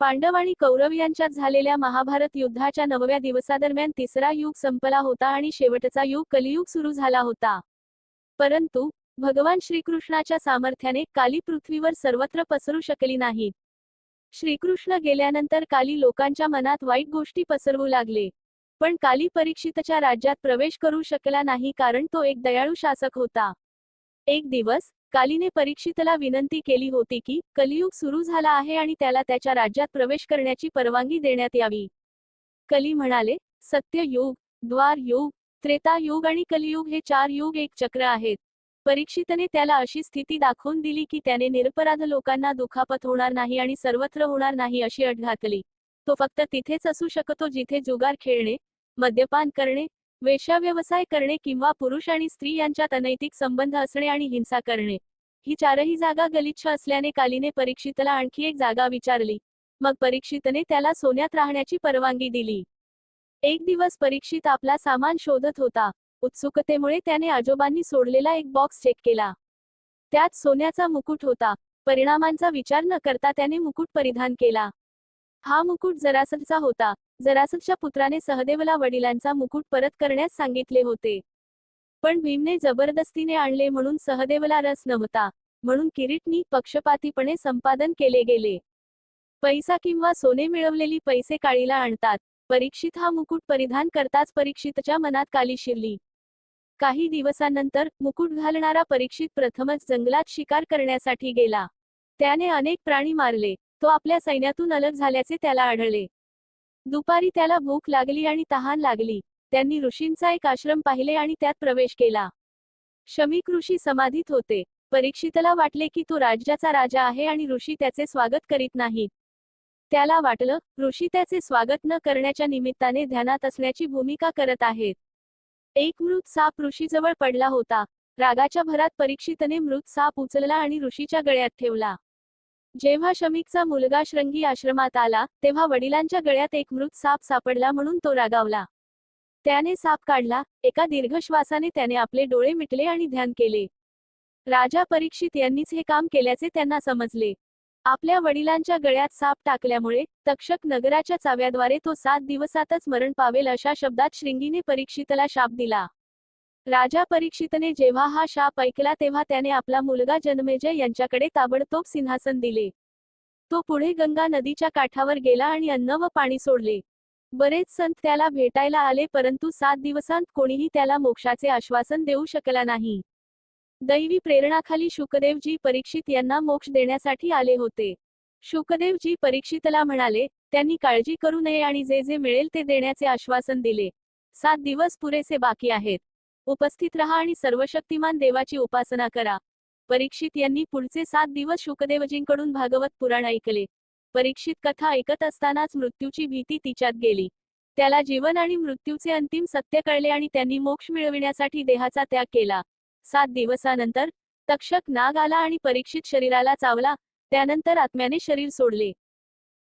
पांडव आणि कौरव यांच्यात झालेल्या महाभारत युद्धाच्या नवव्या दिवसादरम्यान तिसरा युग संपला होता आणि शेवटचा युग कलियुग सुरू झाला होता. परंतु भगवान श्रीकृष्णाच्या सामर्थ्याने काली पृथ्वीवर सर्वत्र पसरू शकली नाहीत श्रीकृष्ण गेल्यानंतर काली लोकांच्या मनात वाईट गोष्टी पसरवू लागले. पण काली परीक्षितच्या राज्यात प्रवेश करू शकला नाही कारण तो एक दयाळू शासक होता. एक दिवस कालीने परीक्षितला विनंती केली होती की कलियुग सुरू झाला आहे आणि त्याला त्याच्या राज्यात प्रवेश करण्याची परवानगी देण्यात यावी. कली म्हणाले सत्य युग द्वार युग त्रेता युग आणि कलियुग हे चार युग एक चक्र आहेत. परीक्षितने त्याला अशी स्थिती दाखवून दिली की त्याने निरपराध लोकांना दुखापत होणार नाही आणि सर्वत्र होणार नाही अशी अट घातली. तो फक्त तिथेच असू शकतो जिथे जुगार खेळणे मद्यपान करणे वेश्याव्यवसाय करणे किंवा पुरुष आणि स्त्री यांच्यात अनैतिक संबंध असणे आणि हिंसा करणे. ही चारही जागा गलिच्छ असल्याने कालीने परीक्षितला आणखी एक जागा विचारली. मग परीक्षितने त्याला सोन्यात राहण्याची परवानगी दिली. एक दिवस परीक्षित आपला सामान शोधत होता. उत्सुकतेमुळे त्याने आजोबांनी सोडलेला एक बॉक्स चेक केला. त्यात सोन्याचा मुकुट होता. परिणामांचा विचार न करता त्याने मुकुट परिधान केला. हा मुकुट जरासलचा होता. जरासच्या पुत्राने सहदेवला वडिलांचा मुकुट परत करण्यास सांगितले होते. पण भीमने जबरदस्तीने आणले म्हणून सहदेवला रस नव्हता म्हणून किरीटनी पक्षपातीपणे संपादन केले गेले. पैसा किंवा सोने मिळवलेली पैसे काळीला आणतात परीक्षित हा मुकुट परिधान करताच परीक्षितच्या मनात काली शिरली. काही दिवसांनंतर मुकुट घालणारा परीक्षित प्रथमच जंगलात शिकार करण्यासाठी गेला. त्याने अनेक प्राणी मारले तो आपल्या सैन्यातून अलग झाल्याचे त्याला आढळले. दुपारी त्याला भूक लागली आणि तहान लागली. त्यांनी ऋषींचा एक आश्रम पाहिले आणि त्यात प्रवेश केला. शमीक ऋषी समाधीत होते. परीक्षितला वाटले की तो राज्याचा राजा आहे आणि ऋषी त्याचे स्वागत करीत नाहीत त्याला वाटलं ऋषी त्याचे स्वागत न करण्याच्या निमित्ताने ध्यानात असण्याची भूमिका करत आहेत. एक मृत साप ऋषीजवळ पडला होता. रागाच्या भरात परीक्षितने मृत साप उचलला आणि ऋषीच्या गळ्यात ठेवला. जेव्हा शमीकचा मुलगा श्रंगी आश्रमात आला तेव्हा वडिलांच्या गळ्यात एक मृत साप सापडला म्हणून तो रागावला. त्याने साप काढला एका दीर्घ श्वासाने त्याने आपले डोळे मिटले आणि ध्यान केले. राजा परीक्षित यांनीच हे काम केल्याचे त्यांना समजले. आपल्या वडिलांच्या गळ्यात साप टाकल्यामुळे तक्षक नगराच्या चाव्याद्वारे तो सात दिवसातच मरण पावेल अशा शब्दात श्रृंगीने परीक्षितला शाप दिला. राजा परीक्षितने जेव्हा हा शाप ऐकला तेव्हा त्याने आपला मुलगा जन्मेजय यांच्याकडे ताबडतोब सिंहासन दिले. तो पुढे गंगा नदीच्या काठावर गेला आणि अन्न व पाणी सोडले. बरेच संत त्याला भेटायला आले परंतु सात दिवसांत कोणीही त्याला मोक्षाचे आश्वासन देऊ शकला नाही. दैवी प्रेरणाखाली शुकदेवजी परीक्षित यांना मोक्ष देण्यासाठी आले होते. शुकदेवजी परीक्षितला म्हणाले त्यांनी काळजी करू नये आणि जे जे मिळेल ते देण्याचे आश्वासन दिले. सात दिवस पुरेसे बाकी आहेत. उपस्थित रहा आणि सर्वशक्तिमान देवाची उपासना करा. परीक्षित यांनी पुढचे सात दिवस शुकदेवजींकडून भागवत पुराण ऐकले. परीक्षित कथा ऐकत असतानाच मृत्यूची भीती तिच्यात गेली. त्याला जीवन आणि मृत्यूचे अंतिम सत्य कळले आणि त्यांनी मोक्ष मिळविण्यासाठी देहाचा त्याग केला. सात दिवसानंतर तक्षक नाग आला आणि परीक्षित शरीराला चावला. त्यानंतर आत्म्याने शरीर सोडले.